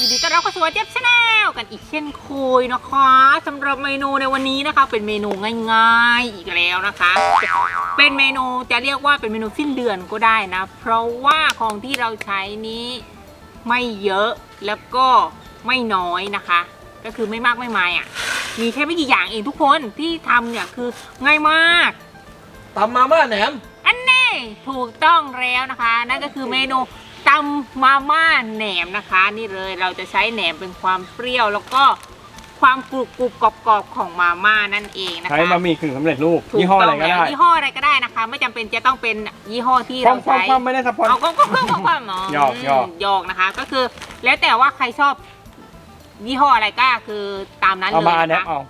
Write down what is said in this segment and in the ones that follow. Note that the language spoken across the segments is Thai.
ยินดีต้อนรับเข้าสู่เจี๊ยบชาแนลกันอีกเช่นเคยนะคะสำหรับเมนูในวันนี้นะคะ เป็นเมนูง่ายๆอีกแล้วนะคะ เป็นเมนูจะเรียกว่าเป็นเมนูสิ้นเดือนก็ได้นะ เพราะว่าของที่เราใช้นี้ไม่เยอะแล้วก็ไม่น้อยนะคะ ก็คือไม่มากไม่มายอะ มีแค่ไม่กี่อย่างเองทุกคนที่ทำเนี่ยคือง่ายมากตำมาม่าแหนม อันนี้ถูกต้องแล้วนะคะ นั่นก็คือเมนู ตำมาม่าแหนมนะคะ นี่เลยเราจะใช้แหนมเป็นความเปรี้ยวแล้วก็ความกรุบกรุบกรอบกรอบๆของมาม่านั่นเองนะคะใช้บะหมี่กึ่งสำเร็จรูปถูยี่ห้ออะไรก็ต้งได้แล้วยี่ห้ออะไรก็ได้นะคะ ไม่จำเป็นจะต้องเป็นยี่ห้อที่ควาเรามความใช้ ความไม่ได้สปอน เอาก็ก็ก็ก็ความเนาะหยอกหยอกหยอกนะคะ ก็คือ แล้วแต่ว่าใครชอบยี่ห้ออะไรก็คือตามนั้นเอาเลยมาอันนะเนี้ยคะเอา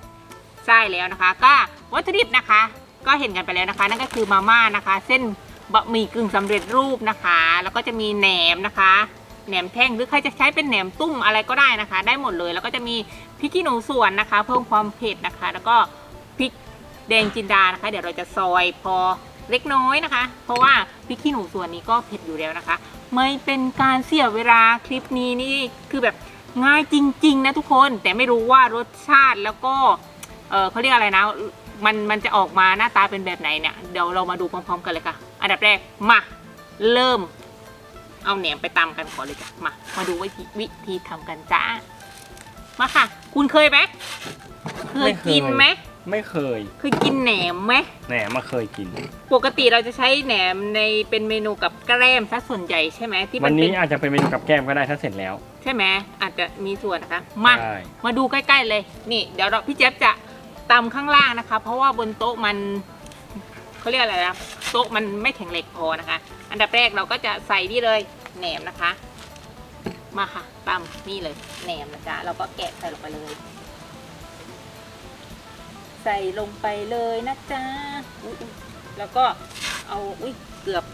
ใช่แล้วนะคะ ก็วัตถุดิบนะคะ ก็เห็นกันไปแล้วนะคะ นั่นก็คือมาม่านะคะ เส้น บะหมี่กึ่งสำเร็จรูปนะคะ แล้วก็จะมีแหนมนะคะแหนมแท่งหรือใครจะใช้เป็นแหนมตุ้มอะไรก็ได้นะคะ ได้หมดเลยแล้วก็จะมีพริกขี้หนูส่วนนะคะ เพิ่มความเผ็ดนะคะ แล้วก็พริกแดงจินดานะคะ เดี๋ยวเราจะซอยพอเล็กน้อยนะคะ เพราะว่าพริกขี้หนูส่วนนี้ก็เผ็ดอยู่แล้วนะคะ ไม่เป็นการเสียเวลาคลิปนี้นี่คือแบบง่ายจริง ๆ นะทุกคนแต่ไม่รู้ว่ารสชาติแล้วก็เออเขาเรียกอะไรนะมันมันจะออกมาหน้าตาเป็นแบบไหนเนี่ยเดี๋ยวเรามาดูพร้อมๆกันเลยค่ะ อันดับแรกมาเริ่ม เอาแหนมไปตำกันก่อนเลยจ้ะมา มาดูวิธีวิธีทำกันจ้ามาค่ะ คุณเคยไหมเคยกินไหมไม่เคย เคยกินแหนมไหมแหนมมาเคยกิน ปกติเราจะใช้แหนมในเป็นเมนูกับแกล้มซะส่วนใหญ่ใช่ไหมที่วัมันนเป็นี้นอาจจะเป็นเมนูกับแก้มก็ได้ถ้าเสร็จแล้ว ใช่ไหมอาจจะมีส่วนนะคะมาใช่มาดูใกล้ ๆ เลย นี่ เดี๋ยวเราพี่เจี๊ยบจะตำข้างล่างนะคะ เพราะว่าบนโต๊ะมัน เขาเรียกอะไรนะโต๊ะมันไม่แข็งเหล็กพอนะคะ อันดับแรกเราก็จะใส่นี่เลยแหนมนะคะ มาค่ะตำนี่เลยแหนมนะจ๊ะเราก็แกะใส่ลงไปเลย ใส่ลงไปเลยนะจ๊ะอุ๊ยอุ๊ยแล้วก็เอาอุ้ยเกือบ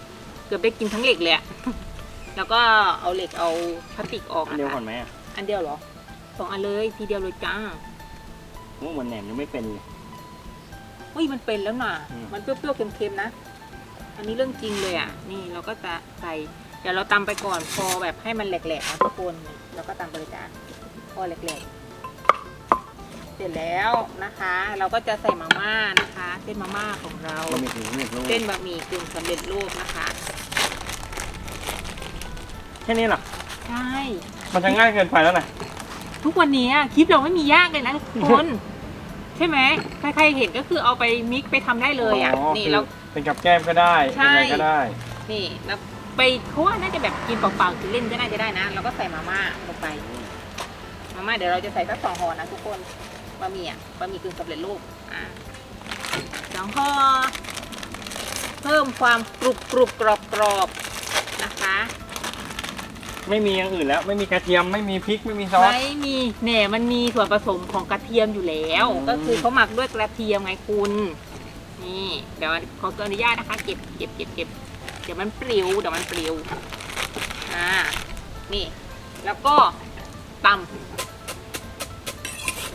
เกือบได้กินทั้งเหล็กเลยอะแล้วก็เอาเหล็กเอาพลาสติกออกอันนะเดียวคะก่อนไหมอะอันเดียวเหรอสองอันเลยทีเดียวเลยจ้าโอ้เหมือนแหนมยังไม่เป็นเลย เฮ้ยมันเป็นแล้วน่ะ อืม มันเปรี้ยวๆเค็มๆนะ อันนี้เรื่องจริงเลยอะ นี่เราก็จะใส่ เดี๋ยวเราตำไปก่อนพอแบบให้มันแหลกๆนะทุกคนเราก็ตำไปเลยจ้าพอแหลกๆ เสร็จแล้วนะคะ เราก็จะใส่มาม่านะคะ เส้นมาม่าของเราบะหมี่กึ่งสำเร็จรูปเส้นบะหมี่กึ่งสำเร็จรูปนะคะ แค่นี้เหรอใช่ มันจะง่ายเกินไปแล้วนะทุกวันนี้อะคลิปเราไม่มียากเลยนะทุกคน ใช่ไหมใครๆเห็นก็คือเอาไปมิกซ์ไปทำได้เลยอะนี่คือเราเป็นกับแก้มก็ได้ใช่ เป็นอะไรก็ได้ นี่แล้วไปเขาว่าน่าจะแบบกินเปล่าๆกินเล่นก็น่าจะได้นะเราก็ใส่มาม่าลงไปมาม่าเดี๋ยวเราจะใส่สักสองห่อนะทุกคนบะหมี่อะบะหมี่กึ่งสำเร็จรูปอะสองห่อเพิ่มความกรุบกรุบกรอบกรอบๆนะคะ ไม่มีอย่างอื่นแล้ว ไม่มีกระเทียมไม่มีพริกไม่มีซอส ไม่มีแหน่มันมีส่วนผสมของกระเทียมอยู่แล้ว อืม ก็คือเขาหมักด้วยกระเทียมไงคุณ นี่เดี๋ยวขออนุญาตนะคะ เก็บเก็บเก็บเก็บเดี๋ยวมันปลิวเดี๋ยวมันปลิวอ่านี่ แล้วก็ตำ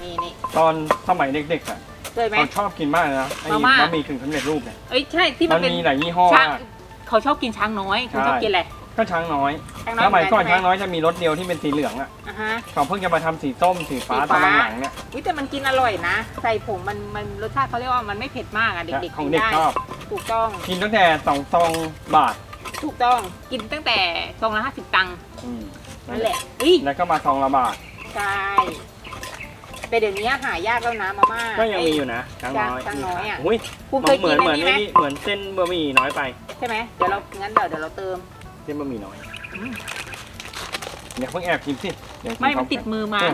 นี่นี่ตอนสมัยเด็กๆอะเคยไหม เขาชอบกินมากเลยนะไอ้มาม่า บะหมี่กึ่งสำเร็จรูปเนี่ยเอ้ยใช่ที่มัมันนเป็นมีหลายยี่ห้อช้างมาก เขาชอบกินช้างน้อยคุณใช่ชอบกินอะไรก็ช้างน้อยช้างน้อย สมัยก่อนใช่ไหช้างน้อยจะมีรสเดียวที่เป็นสีเหลืองอะอ่าฮะ เขาเพิ่งจะมาทำสีส้มสีฟ้าสีตอฟ้า นหลังๆเนี่ยวิแต่มันกินอร่อยนะ ใส่ผงมันมันรสชาติเขาเรียกว่ามันไม่เผ็ดมากอะเด็กๆของกินเด็กได้ชอบถูกต้องกินตั้งแต่สองซองบาทถูกต้องกินตั้งแต่ซองละห้าสิบตังค์อืมนั่นแหละเฮ้ยแล้วก็มาซองละบาทใช่แต่เดี๋ยวนี้หายากแล้วนะมาม่า ก็ยังมีอยู่นะช้างน้อยช้างน้อยอะ อุ้ยคุณเคยเหกิมือนนเหมือัอนนนี้ไหมไอ้นี่เหมือนเส้นบะหมี่น้อยไปใช่ไหมเดี๋ยวเรางั้นเดี๋ยวเดี๋ยวเราเติมเส้นบะหมี่น้อย อืมอย่าเพิ่งแอบกินสิเดี๋ยวกิไม่พร้มันติดกัมือมาเออ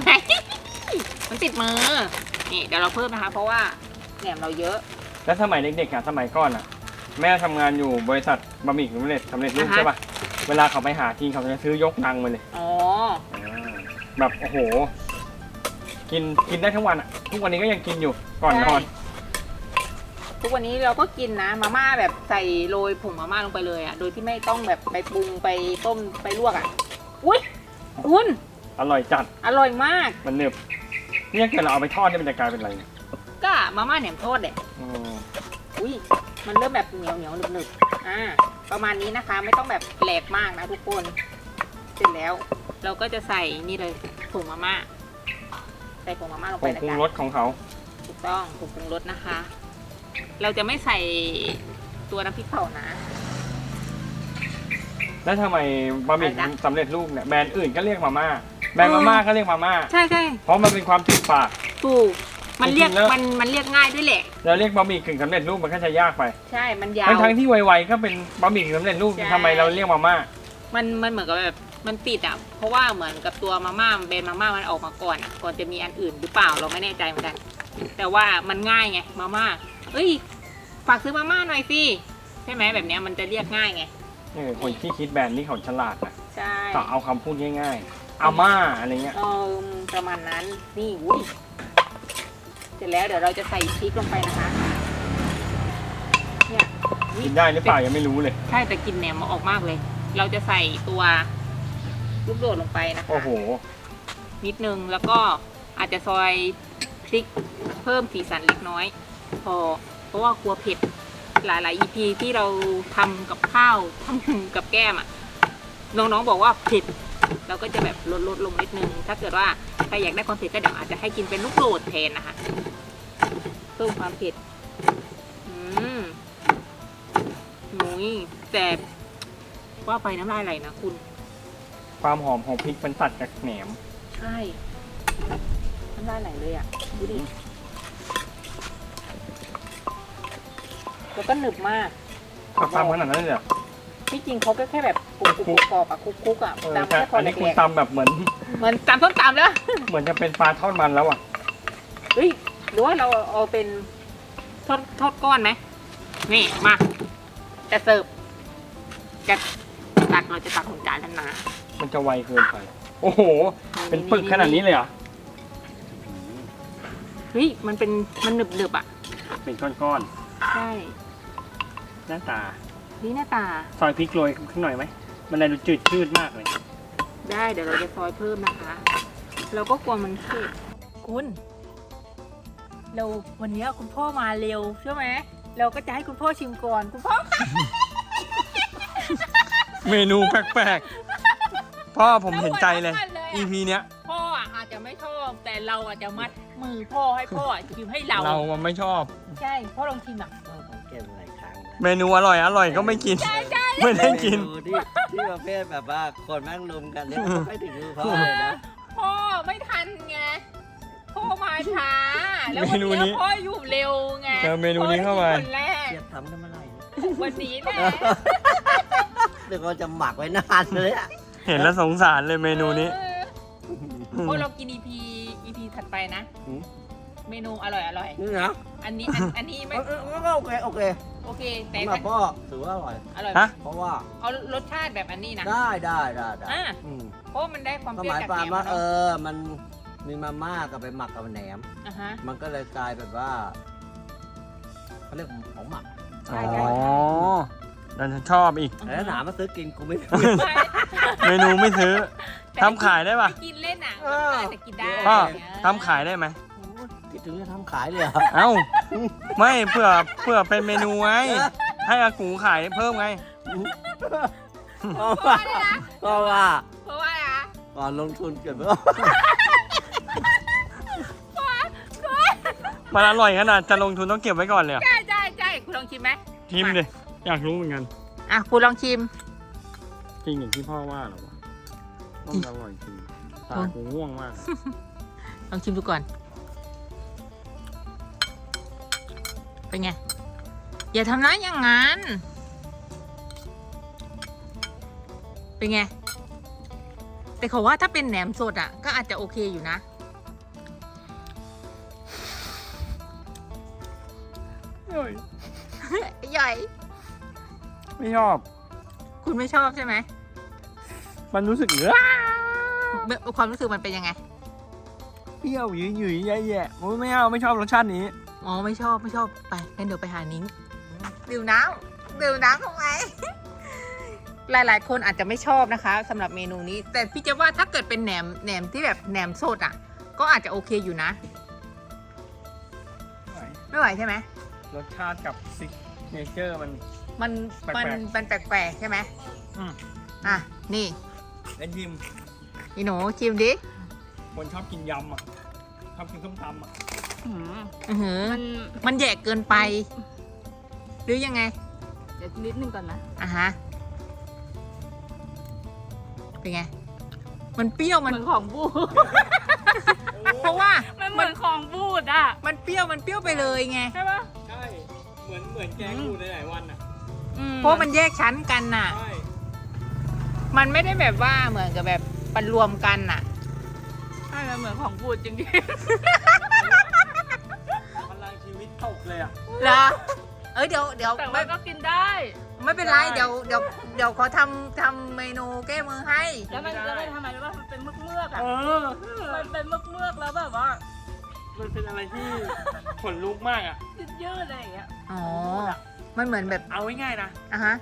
มันติดมือ นี่เดี๋ยวเราเพิ่มนะคะ เพราะว่าแหนมเราเยอะ แล้วสมัยเด็กๆอะสมัยก่อนอะ แม่ทำงานอยู่บริษัทบะหมี่สำเร็จสำเร็จรูปอ่าฮะ ใช่ป่ะเวลาเขาไปหาทีเขาจะซื้อยกนังมาเลยอ๋อ แบบโอ้โห กินกินได้ทั้งวันอะ ทุกวันนี้ก็ยังกินอยู่ก่อนนอนใช่ ทุกวันนี้เราก็กินนะมาม่าแบบใส่โรยผงมาม่าลงไปเลยอะ โดยที่ไม่ต้องแบบไปปรุงไปต้มไปลวกอะอุ้ยคุณอร่อยจัดอร่อยมาก มันหนึบเนี่ยเกิดเราเอาไปทอดเนี่ยมันจะกลายเป็นอะไรเนี่ยก็มาม่าแหนมทอดแหละอืมอุ้ยมันเริ่มแบบเหนียวเหนียวหนึบหนึบๆอ่าประมาณนี้นะคะไม่ต้องแบบแหลกมากนะทุกคนเสร็จแล้ว เราก็จะใส่นี่เลยผงมาม่าใส่ผงมาม่าลงผไปงนะปรุงจ๊ะรสของเขา ถูกต้องผงปรุงรสนะคะ เราจะไม่ใส่ตัวน้ำพริกเผานะ แล้วทำไมบะหมี่อะไรนะ สำเร็จรูปเนี่ยแบรนด์อื่นก็เรียกมาม่าแบรนด์มาม่าก็เรียกมาม่าใช่ใช่เพราะมันเป็นความติดปาก ถูก มันเรียกจริงๆแล้ว มันมันเรียกง่ายด้วยแหละแล้วเรียกบะหมี่กึ่งสำเร็จรูปมันก็จะยากไปใช่มันยาว ทั้งทั้งๆที่ไวๆก็เป็นบะหมี่กึ่งสำเร็จรูปใช่ ทำไมเราเรียกมาม่ามันมันเหมือนกับแบบมันติดอะ เพราะว่าเหมือนกับตัวมาม่าเบนมาม่ามันออกมาก่อนอะก่อนจะมีอันอื่นหรือเปล่าเราไม่แน่ใจเหมือนกัน แต่ว่ามันง่ายไงมาม่า เอ้ย ฝากซื้อมาม่าหน่อยสิ ใช่ไหมแบบเนี้ยมันจะเรียกง่ายไง เออคนที่คิดแบรนด์นี่เขาฉลาดนะใช่ต่อเอาคำพูดง่ายๆอาม่าอะไรเงี้ย เออประมาณนั้น นี่อุ้ยเสร็จแล้วเดี๋ยวเราจะใส่พริกลงไปนะคะ เนี่ยอุ๊ยกินได้หรือเปล่ายังไม่รู้เลย ใช่แต่กลินแหนมมาออกมากเลย เราจะใส่ตัวลูกโดดลงไปนะคะ โอ้โห นิดนึงแล้วก็อาจจะซอยพริกเพิ่มสีสันเล็กน้อย พอ เพราะว่ากลัวเผ็ดหลาย ๆ EP ที่เราทำกับข้าวทำกับแก้มอะน้อง ๆ บอกว่าเผ็ดเราก็จะแบบลดลดลงนิดนึง ถ้าเกิดว่าใครอยากได้ความเผ็ดก็เดี๋ยวอาจจะให้กินเป็นลูกโดดแทนนะคะเพิ่มความเผ็ดอืมหนุยแต่ว่าไปน้ำลายไหลนะคุณ ความหอมของพริกมันตัดกับแหนม ใช่ น้ำลายไหลเลยอะ ดูดิ แล้วก็หนึบมากกับตำขนาดนั้นเลยเหรอ ที่จริงเขาก็แค่แบบกรุบกรุบกรอบๆอะคุกคุกๆอะเออตำใช่แค่พออันแหลนี้คุณกตำแบบเหมือน ๆเหมือนตำส้มตำแล้วเหมือนจะเป็นปลาทอดมันแล้วอะ เฮ้ยหรือว่าเราเอาเป็นทอดทอดก้อนไหมนี่มาจะเสิร์ฟจะตักเราจะตักของจานแล้วนะมันจะไวเกินไป โอ้โห เป็นปึกขนาดนี้เลยเหรอ เฮ้ยมันเป็นมันหนึบหนึบๆอะเป็นก้อนใช่ๆ หน้าตานี่หน้าตา ซอยพริกโรยขึ้นหน่อยไหม มันเลยดูจืดชืดมากเลย ได้เดี๋ยวเราจะซอยเพิ่มนะคะ เราก็กลัวมันเผ็ดคุณเราวันนี้คุณพ่อมาเร็วใช่ไหมเราก็จะให้คุณพ่อชิมก่อนคุณพ่อเมนูแปลกๆ พ่อผมเห็นใจเลยราหัวราะกันเลยอะ EP เนี้ย พ่ออะอาจจะไม่ชอบแต่เราอาจจะมัดมือพ่อให้พ่อชิมให้เราเรามันไม่ชอบ ใช่พ่อลองชิมอะก็สังเกตหลายครั้งนะ เมนูอร่อยอร่อยก็ไม่กินใช่ใช่ไม่ได้กินเมที่ที่ประเภทแบบว่าคนแม่งลุมกันเนี่ยมันไม่ถึงมือพ่อเลยนะพ่อไม่ทันไงพ่อมาช้า แล้ววันเมนูนี้นี้พ่ออยู่เร็วไงเจอเมนูนี้เข้าไป พ่อได้กินคนแรกเทียบทำกันเมื่อไหร่นะวันนี้แหละเดี๋ยวเราจะหมักไว้นานเลยอะเห็นแล้วสงสารเลยเมนูนี้ เออโอ้เรากิน EP EP ถัดไปนะ เมนูอร่อยอร่อยนี่นะอันนี้อันอันนี้ไม่เออเออก็โอเคโอเคโอเคแต่สำหรับพ่อถือว่าอร่อย อร่อยฮะ เพราะว่าเอารสชาติแบบอันนี้นะได้ได้ได้ได้อ่าอืมเพราะว่ามันได้ความก็เปรี้หยวมายจากความแหนมว่าอะเอเนาะอมันมีมาม่ากับไปหมักกับแหนม อะฮะ มันก็เลยกลายแบบว่าเขาเรียกของหมักใช่อ๋อใช่แล้วฉันชอบอีก แต่ถ้าถามมาซื้อกินกูไม่ใช่เมนูไม่ซื้อทำขายได้ปะม่กินเล่นอะเออมันอาจจะกินได้พ่อเนี่ยทำขายได้ไหม คิดถึงจะทำขายเลยเหรอเอ้า ไม่เพื่อเพื่อเป็นเมนูไง ให้อากูขายเพิ่มไง เพราะว่าเพราะว่าเพราะว่าอะไรนะก่อนลงทุนเกิดเมื่อมันอร่อยขนาดจะลงทุนต้องเก็บไว้ก่อนเลยเหรอใช่ใช่ใช่คุณลองชิมไหมชิมเลยอยากรู้เหมือนกัน อะคุณลองชิม จริงอย่างที่พ่อว่าเหรอวะต้องอร่อยจริงตากูง่วงมาก ลองชิมดูก่อน เป็นไง อย่าทำร้ายอย่างนั้น เป็นไง แต่เขาว่าถ้าเป็นแหนมสดอะ ก็อาจจะโอเคอยู่นะ ใหญ่ ไม่ชอบ คุณไม่ชอบใช่ไหม มันรู้สึกเอ้อความรู้สึกมันเป็นยังไง เปรี้ยวหยุยหยุยแย่แย่โอ้ยไม่เอาไม่ชอบรสชาตินี้ อ๋อไม่ชอบไม่ชอบไปงั้นเดี๋ยวไปหานิ้งดื่มน้ำดื่มน้ำทำไมหลาย ๆ คนอาจจะไม่ชอบนะคะสำหรับเมนูนี้ แต่พี่จะว่าถ้าเกิดเป็นแหนมแหนมที่แบบแหนมสดอะ ก็อาจจะโอเคอยู่นะไม่ไหวใช่ไหมรสชาติกับซิกเนเจอร์มัน มันแปลกๆมันมันแปลกๆใช่ไหมอืมอะนี่เอ็นยิมอีหนูชิมดิคนชอบกินยำอะชอบกินส้มตำอะ อืมอือหือมันมันแยกเกินไป หรือยังไง เดี๋ยวนิดนึงก่อนนะ อะฮะ เป็นไง มันเปรี้ยวเหมันมือนของบูด เพราะว่า มันเหมือนของบูดอะ มันเปรี้ยวมันเปรี้ยวไปเลยไง ใช่ปะใช่ เหมือนเหมือนแกงบูดหลายๆวันอะ อืเพราะมันแยกชั้นกันน่ะ ใช่ มันไม่ได้แบบว่าเหมือนกับแบบปันรวมกันน่ะ ใช่มันเหมือนของบูดจริง เลยอะเหรอเอ้ยเดี๋ยวเดี๋ยวๆแต่ไม่ว่าก็กินได้ ไม่เป็นไรเดี๋ยวเดี๋ยวเดี๋ยวเขาทำทำเมนูแก้มือให้ แล้วมันแล้วมันทำไมรู้ป่ะมันเป็นเมือกเมือกๆอะ เออ มันเป็นเมือกเมือกๆแล้วแบบว่ามันเป็นอะไรที่ขนลุกมากอะ ยืดๆอะไรอย่างเงี้ย อ๋อ มันเหมือนแบบเอาง่ายๆนะอะฮะ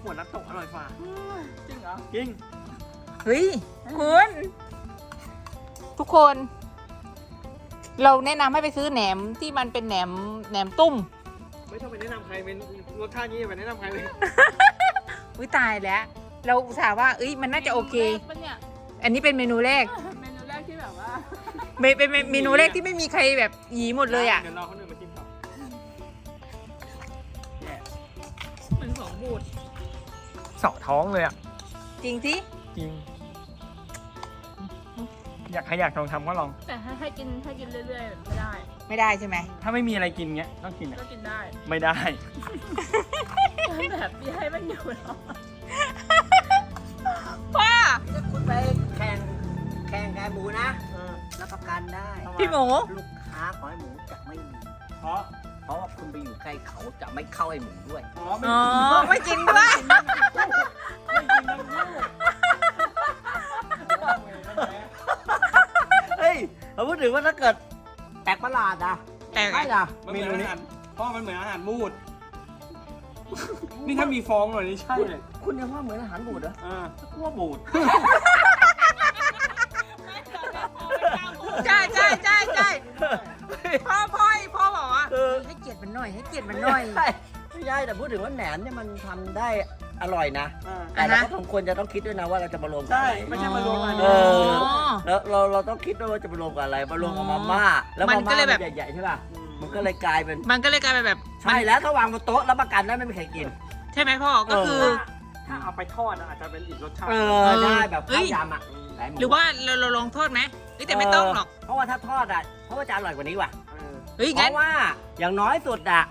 ขวดน้ำตกอร่อยฝ่าอืมจริงเหรอ จริง เฮ้ย คุณ ทุกคน เราแนะนำให้ไปซื้อแหนมที่มันเป็นแหนมแหนมตุ้มไม่ต้องไปแนะนำใครเป็นรสชาตินี้อย่าไปแนะนำใครเลยอุ้ยตายแล้ว เราอุตส่าห์ว่าเอ้ยมันน่าจะโอเค มนูแรกปะเนี่ยอันนี้เป็นเมนูแรกเมนูแรกที่แบบว่าเมเป็นเป็นเมนูแรกที่ไม่มีใครแบบหยีหมดเลยอะ เดี๋ยวรอคนอื่นมากินต่อแย่เหมือนของบูด เสาะท้องเลยอะจริงสิจริง อยากใครอยากลองทำก็ลอง แต่ให้ให้กินให้กินเรื่อยๆไม่ได้ ไม่ได้ใช่ไหมถ้าไม่มีอะไรกินเงี้ยต้องกินอะก็กินได้ไม่ได้ แบบที่ให้มันอยู่เนาะป้าถ้าคุณไปแข่งแข่งขายหมูนะรับประกันได้ พี่หมูลูกค้าขอให้หมูจะไม่มี เพราะเพราะว่าคุณไปอยู่ใกล้เขาจะไม่เข้าไอ้หมูด้วย อ๋อ ไม่อ๋อไม่กินด้วยไม่กินน้ำลู เราพูดถึงว่าถ้าเกิดแปลกประหลาดนะแต่ใช่นะมันเหมือนอาหารเพราะมันเหมือนอาหารมูด นี่ถ้ามีฟองหน่อยนี่ใช่เลยคุณยังว่าเหมือนอาหารบูดเหรออ่ากูว่าบูด ใช่ใช่ใช่ใช่พ่อพ่อพ่อบอกว่าให้เกียรติมันหน่อย ให้เกียรติมันหน่อย ใช่ไม่ใช่แต่พูดถึงว่าแหนมเนี่ยมันทำได้ อร่อยนะอ่าแต่เราอ่าก็ฮะสมควรจะต้องคิดด้วยนะว่าเราจะมารวมกับใช่อะไรไม่ใช่มารวมกันเอออ๋อแล้วเราเราต้องคิดด้วยว่าจะมารวมกับอะไรมารวมกับมาม่าแล้วมันมาก็ม่าเลยแบบใหญ่ๆใช่ป่ะมันก็เลยกลายเป็น มันก็เลยกลายเป็นแบบใช่แล้วถ้าวางบนโต๊ะรับประกันได้ไม่มีใครกิน ใช่ไหมพ่อก็คือ ถ้าเอาไปทอดอะอาจจะเป็นอีกรสชาติเออได้แบบข้าวยำอะหลายมูหรือว่าเราเราลองโทษไหมเอ้ยแต่ไม่ต้องหรอกเพราะว่าถ้าทอดอะเพราะว่าจะอร่อยกว่านี้ว่ะ เออเฮ้ยเพงั้น ราะว่าอย่างน้อยสุดอะ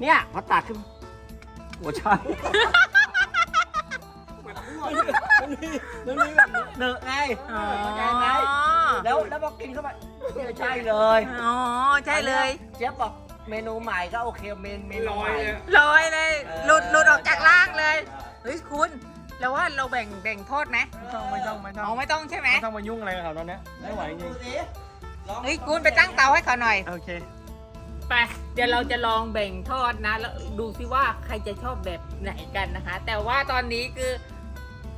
เนี่ยพอตักขึ้นโอ้ใช่ มันมีมันมีแบบนี้เนอะไงอ๋อเข้าใจไหมแล้วแล้วพอกินเข้าไปเนี่ยใช่เลยอ๋อ ใช่เลยเจี๊ยบบอกเมนูใหม่ก็โอเคเมนเมนูลอใหยม่เลยลอยเลย หลุดหลุดออกจากล่างเลย เฮ้ยคุณแล้วว่าเราแบ่งแบ่งโทษไหมไม่ต้องไม่ต้องไม่ต้องอ๋อไม่ต้องใช่ไหมไม่ต้องมายุ่งอะไรกับเขาตอนเนี้ยไม่ไหวจริงเฮ้ยคุณไปตั้งเตาให้เขาหน่อย โอเคไปเดี๋ยวเราจะลองแบ่งทอดนะ แล้วดูซิว่าใครจะชอบแบบไหนกันนะคะ แต่ว่าตอนนี้คือ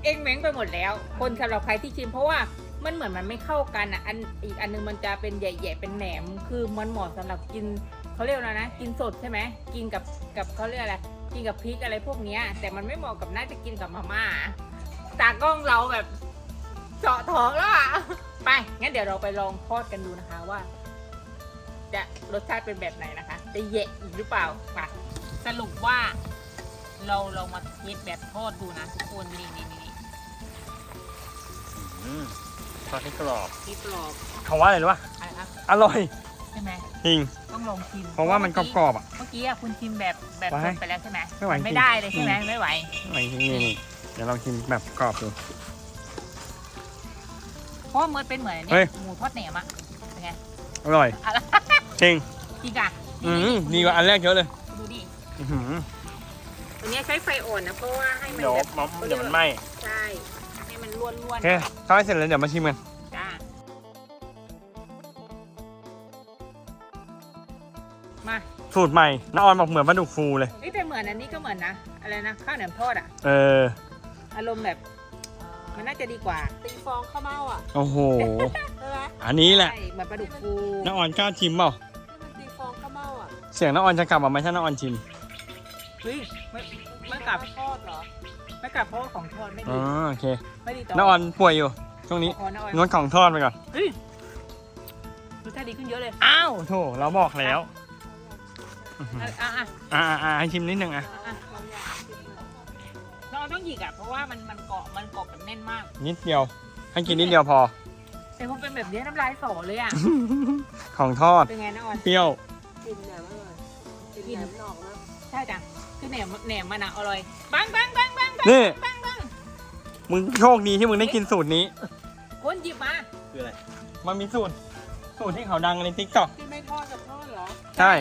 เองเม้งไปหมดแล้ว คนสำหรับใครที่ชิมเพราะว่ามันเหมือนมันไม่เข้ากันอะอันอีกอันนึงมันจะเป็นใหญ่ๆเป็นแหนม คือมันเหมาะสำหรับกินเขาเรียกอะไรนะ กินสดใช่ไหมกินกับกับเขาเรียกอะไรกินกับพริกอะไรพวกเนี้ย แต่มันไม่เหมาะกับน่าจะกินกับมาม่าตากล้องเราแบบเจาะท้องแล้วอะไปงั้นเดี๋ยวเราไปลองทอดกันดูนะคะว่า จะรสชาติเป็นแบบไหนนะคะ จะเยะอีกหรือเปล่ามาสรุปว่า เราเรามาเทสแบบทอดดูนะทุกคนนี่นี่ นี่ทอดให้กรอบที่กรอบเขาว่าอะไรรู้ป่ะอะไรคะอร่อยใช่ไหมจริงต้องลองชิมเพราะว่ามันกรอบๆอะ เมื่อกี้อะคุณชิมแบบแบบไว้สดไปแล้วใช่ไหมไม่ไหวนไม่จริงได้เลยใช่ไหมไม่ไหวอะไรที่นี่นี่เดี๋ยวลองชิมแบบกรอบดู เพราะว่ามันเป็นเหมือนอันเฮ้เนี่ยย หมูทอดแหนมอะเป็นไงอร่อยอะไรจริงจริงอะอืมดีกว่าอันแรกเยอะเลยดูดิอื้อหือตัวเนี้ยใช้ไฟอ่อนนะเพราะว่าให้มันเดี๋ยวแบบมันเดี๋ยวมันไหม้ใช่ให้มัน ล้วนโอเคทอดให้เสร็จแล้วเดี๋ยวมาชิมกัน ๆจ้ามาสูตรใหม่น้าออนบอกเหมือนปลาดุกฟูเลยนี่แต่เหมือนอันนี้ก็เหมือนนะอะไรนะข้าวเหนียวทอดอะ เออ อารมณ์แบบมันน่าจะดีกว่าตีฟองข้าวเม่าอะโอ้โห ใช่ไหมอันนี้แหละใช่เหมือนปลาดุกฟูน้าออนกล้าชิมเปล่า ที่มันตีฟองข้าวเม่าอะเสียงน้าออนจะกลับมาไหมถ้าน้าออนชิม เฮ้ยไม่ไม่กลับ ทอดเหรอไม่ กลับเพราะว่าของทอดไม่อ๋ดีอโอเคไม่ดีต่อน้าออนป่วยอยู่ ช่วงนี้ขอน้าออนงดของทอดไปก่อน เฮ้ยรสชาติดีขึ้นเยอะเลยอ้าวโถเราบอกแล้ว อะอะอะอ่าอ่าให้ชิมนิดนึงอะ อะเราต้องหยิกอะเพราะว่ามันมันเกาะมันเกาะกันแน่นมากนิดเดียว ให้กินนิดเดียวพอ แต่พอเป็นแบบนี้น้ำลายสอเลยอะของทอด เป็นไงนะออน เปรี้ยว กินแหนมอร่อยกินแหนมหนอกนะ ใช่จ้ะคือแหนมแหนมมันอะอร่อย บังบังบังบังบัง นี่บังบังมึงโชคดีที่มึงได้กินสูตรนี้ คนหยิบมาคืออะไร มันมีสูตร สูตรที่เขาดังในทิกตอกที่ไม่ทอดกับทอดเหรอ ใช่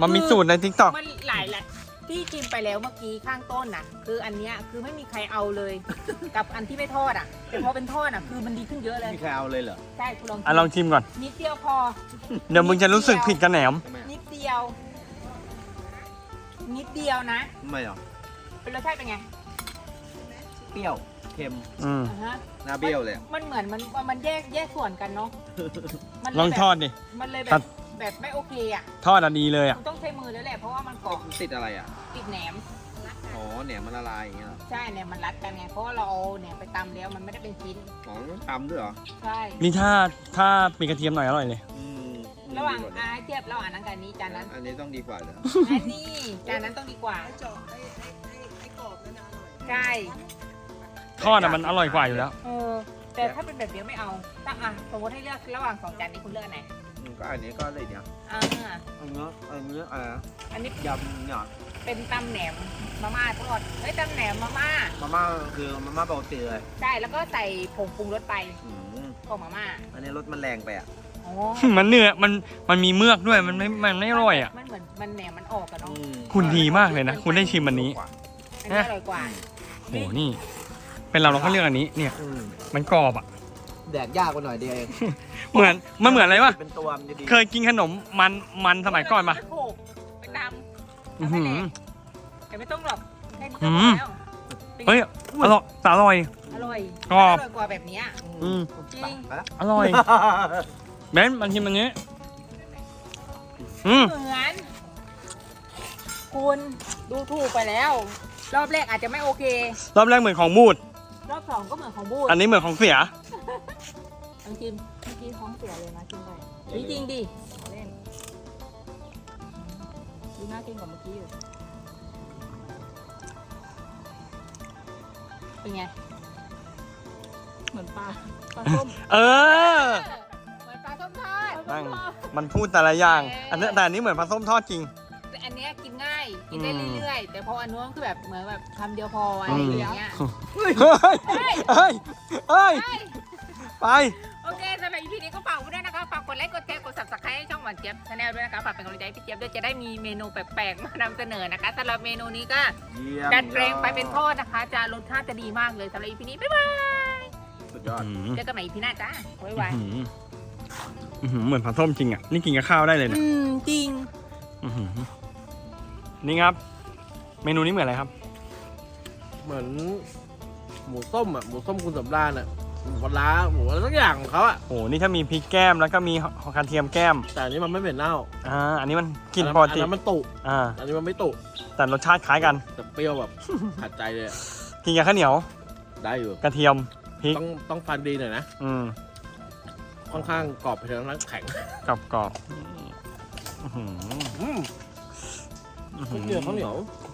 มันมีสูตรในทิกตอกมันหลายแหละที่กินไปแล้วเมื่อกี้ข้างต้นน่ะ คืออันเนี้ยคือไม่มีใครเอาเลย กับอันที่ไม่ทอดอะแต่พอเป็นทอดอะคือมันดีขึ้นเยอะเลยมีใครเอาเลยเหรอใช่คุณลองอะลองชิมก่อนนิดเดียวพอ เดี๋ยวมึงจะรู้สึกผิดกับแหนมทำไมนิดเดียว นิดเดียวนะทำไมอะเป็นรสชาติเป็นไงเป รี้ยว เค็มอืมอ่าฮะหน้าเบี้ยวเลยอะมันเหมือนมันมันแยกแยกส่วนกันเนาะมันลองทอดดิมันเลยแบครับบแบบไม่โอเคอะทอดอะดีเลยอะ คุณต้องใช้มือแล้วแหละเพราะว่ามันเกาะติดอะไรอะ ติดแหนมอ๋อแหนมมันละลายอย่างเงี้ยเหรอใช่เนี่ยมันรัดกันไงเพราะว่าเราเอาเนี่ยไปตำแล้วมันไม่ได้เป็นชิ้นอ๋อต้องตำด้วยเหรอใช่นี่ถ้าถ้ามีกระเทียมหน่อยอร่อยเลย อืมระหว่างดีกอาเทียบระหว่างนั้นกับอันนี้จานนั้นอันนี้ต้องดีกว่าเลยอันนี้จานนั้นต้องดีกว่าไอ้เจาะไอ้ไอ้ไอ้ไอ้กรอบนั่นนะอร่อยใช่ ทอดอะมันอร่อยกว่าอยู่แล้วเออแต่ถ้าเป็นแบบเดียวไม่เอาถ้าอะสมมติให้เลือกระหว่างสองจานนี้คุณเลือกอันไหนอืมก็อันนี้ก็เลยเนี่ยอ่าอันนี้อันนี้อะไรนะอันนี้ยำเนี่ยเป็นตำแหนมมาม่าทอดเอ้ยตำแหนมมาม่ามาม่าคือมาม่าปกติเลยใช่แล้วก็ใส่ผงปรุงรสไปอืมของมาม่าอันนี้รสมันแรงไปอะอ๋อมันเนื้อมันมันมีเมือกด้วยมันไม่มันไม่อร่อยอะ มันเหมือนมันแหนมมันออกกันเนาะอืมคุณดีมากเลยนะ คุณได้ชิมอันนี้อันนี้อร่อยกว่า โหนี่ เป็นเราเราก็เลือกอันนี้เนี่ยอืมมันกรอบอะ แดกยากกว่าหน่อยเดียวเองเหมือนมันเหมือนอะไรวะเป็นตัวมันจะดีเคยกินขนมมันมันสมัยก่อนปะไปโขกไปตำอื้อหือ แต่ไม่ต้องหรอกแค่นี้ก็พอแล้วเฮ้ย อร่อยแต่อร่อย อร่อยกรอบ ร่อยกว่าแบบเนี้ยอืมจริงไปละ อร่อยเบนซ์มันชิมอันนี้อืม เหมือน คุณดูถูกไปแล้ว รอบแรกอาจจะไม่โอเค รอบแรกเหมือนของบูด รอบสองก็เหมือนของบูดอันนี้เหมือนของเสีย ลองชิมเมื่อกี้ท้องเสียเลยนะชิมไปเฮ้ยจริงดิเอาเล่นดูน่ากินกว่าเมื่อกี้อยู่เป็นไง เหมือนปลาปลาส้มเออ เหมือนปลาส้มทอดนั่ง มันพูดแต่ละอย่าง อันนี้แต่อันนี้เหมือนปลาส้มทอดจริงแต่อันเนี้ย กินง่ายกินได้อืมเรื่อยๆ แต่พออันนู้นคือแบบเหมือนแบบคำเดียวพออะไรอย่างเงี้ย เฮ้ย เฮ้ย เฮ้ยเฮ้ยใช่ไป โอเคสำหรับ EP นี้ก็ฝากไว้ด้วยนะคะฝากกดไลค์กดแชร์กด subscribe ให้ช่องหวานเจี๊ยบชาแนลด้วยนะคะฝากเป็นกำลังใจให้พี่เจี๊ยบด้วยจะได้มีเมนูแปลกๆ มานำเสนอนะคะสำหรับเมนูนี้ก็เยี่ยมดัดแปลงไปเป็นทอดนะคะ จะรสชาติจะดีมากเลยสำหรับ EP นี้บ๊ายบายสุดยอดเจอกันใหม่ EP หน้าจ้าไว้ไว้อื้อหืออื้อหือเหมือนผัดส้มจริงอะ นี่กินกับข้าวได้เลยนะอืมจริงอื้อหือ นี่ครับ เมนูนี้เหมือนอะไรครับ เหมือนหมูส้มอะหมูส้มคุณสำราญอะหมูปลาร้าหมูอะไรสักอย่างของเขาอะโอ้นี่ถ้ามีพริกแก้มแล้วก็มีกระเทียมแก้มแต่อันนี้มันไม่เป็นเน่าอ่าอันนี้มันกลินอัปกติอันนั้นมันตุอ่าอันนี้มันไม่ตุแต่รสชาติคล้ายกัน แต่เปรี้ยวแบบขัดใจเลยอะกินกับข้าวเหนียว ได้อยู่กระเทียมพริกต้องต้องฟันดีหน่อยนะอืมค่อนข้างกรอบไปทางนั้นแข็งกรอบกรอบๆอื้อหือ อืม อื้อ